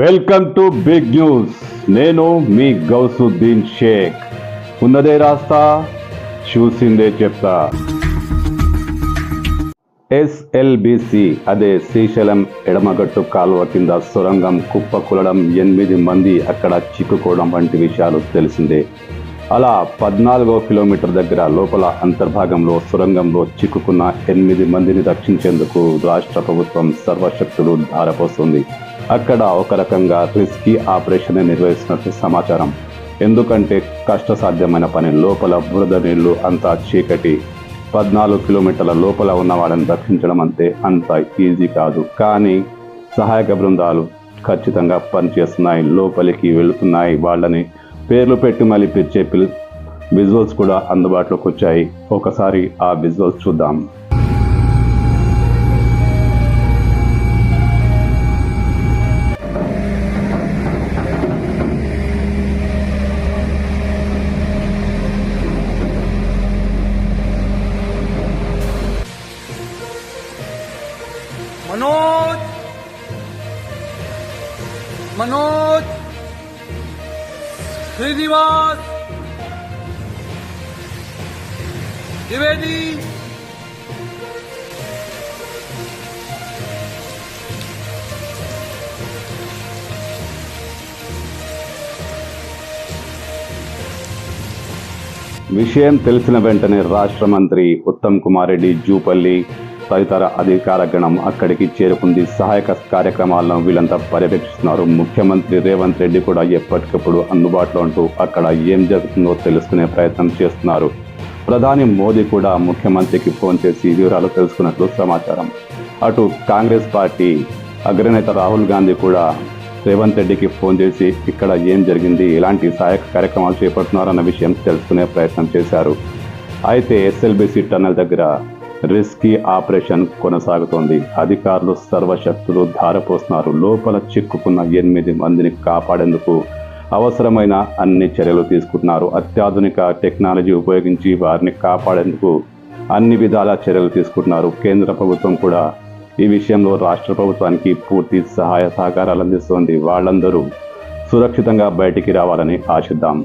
Welcome to big news. నేను మీ గౌసుద్దీన్ షేక్. ఉన్నదే రాస్తా చూసిందే చెప్తా. ఎస్ఎల్బిసి అదే శ్రీశైలం ఎడమగట్టు కాలువ కింద సొరంగం కుప్పకులడం ఎనిమిది మంది అక్కడ చిక్కుకోవడం వంటి విషయాలు తెలిసిందే. అలా పద్నాలుగో కిలోమీటర్ దగ్గర లోపల అంతర్భాగంలో సొరంగంలో చిక్కుకున్న ఎనిమిది మందిని రక్షించేందుకు రాష్ట్ర ప్రభుత్వం సర్వశక్తులు ధారపోస్తుంది. అక్కడ ఒక రకంగా రిస్కీ ఆపరేషన్ నిర్వహిస్తున్నట్టు సమాచారం. ఎందుకంటే కష్టసాధ్యమైన పని లోపల బురద నీళ్ళు అంతా చీకటి. పద్నాలుగు కిలోమీటర్ల లోపల ఉన్న వాళ్ళని రక్షించడం అంతే అంత ఈజీ కాదు. కానీ సహాయక బృందాలు ఖచ్చితంగా పనిచేస్తున్నాయి లోపలికి వెళుతున్నాయి వాళ్ళని. పేర్లు పెట్టి మళ్ళీ పిలిచే పిల్ విజువల్స్ కూడా అందుబాటులోకి వచ్చాయి. ఒకసారి ఆ విజువల్స్ చూద్దాం. మనోజ్ మనోజ్ శ్రీనివాస్ ద్వివేది విషయం తెలిసిన వెంటనే రాష్ట్ర మంత్రి ఉత్తమ్ కుమార్ రెడ్డి జూపల్లి తదితర అధికార గణం అక్కడికి చేరుకుంది. సహాయక కార్యక్రమాలను వీళ్ళంతా పర్యవేక్షిస్తున్నారు. ముఖ్యమంత్రి రేవంత్ రెడ్డి కూడా ఎప్పటికప్పుడు అందుబాటులో ఉంటూ అక్కడ ఏం జరుగుతుందో తెలుసుకునే ప్రయత్నం చేస్తున్నారు. ప్రధాని మోదీ కూడా ముఖ్యమంత్రికి ఫోన్ చేసి వివరాలు తెలుసుకున్నట్లు సమాచారం. అటు కాంగ్రెస్ పార్టీ అగ్రనేత రాహుల్ గాంధీ కూడా రేవంత్ రెడ్డికి ఫోన్ చేసి ఇక్కడ ఏం జరిగింది ఎలాంటి సహాయక కార్యక్రమాలు చేపడుతున్నారన్న విషయం తెలుసుకునే ప్రయత్నం చేశారు. అయితే ఎస్ఎల్బిసి టన్నెల్ దగ్గర రిస్కీ ఆపరేషన్ కొనసాగుతోంది. అధికారులు సర్వశక్తులు ధారపోస్తున్నారు. లోపల చిక్కుకున్న ఎనిమిది మందిని కాపాడేందుకు అవసరమైన అన్ని చర్యలు తీసుకుంటున్నారు. అత్యాధునిక టెక్నాలజీ ఉపయోగించి వారిని కాపాడేందుకు అన్ని విధాల చర్యలు తీసుకుంటున్నారు. కేంద్ర ప్రభుత్వం కూడా ఈ విషయంలో రాష్ట్ర ప్రభుత్వానికి పూర్తి సహాయ సహకారాలు అందిస్తోంది. వాళ్ళందరూ సురక్షితంగా బయటికి రావాలని ఆశిద్దాం.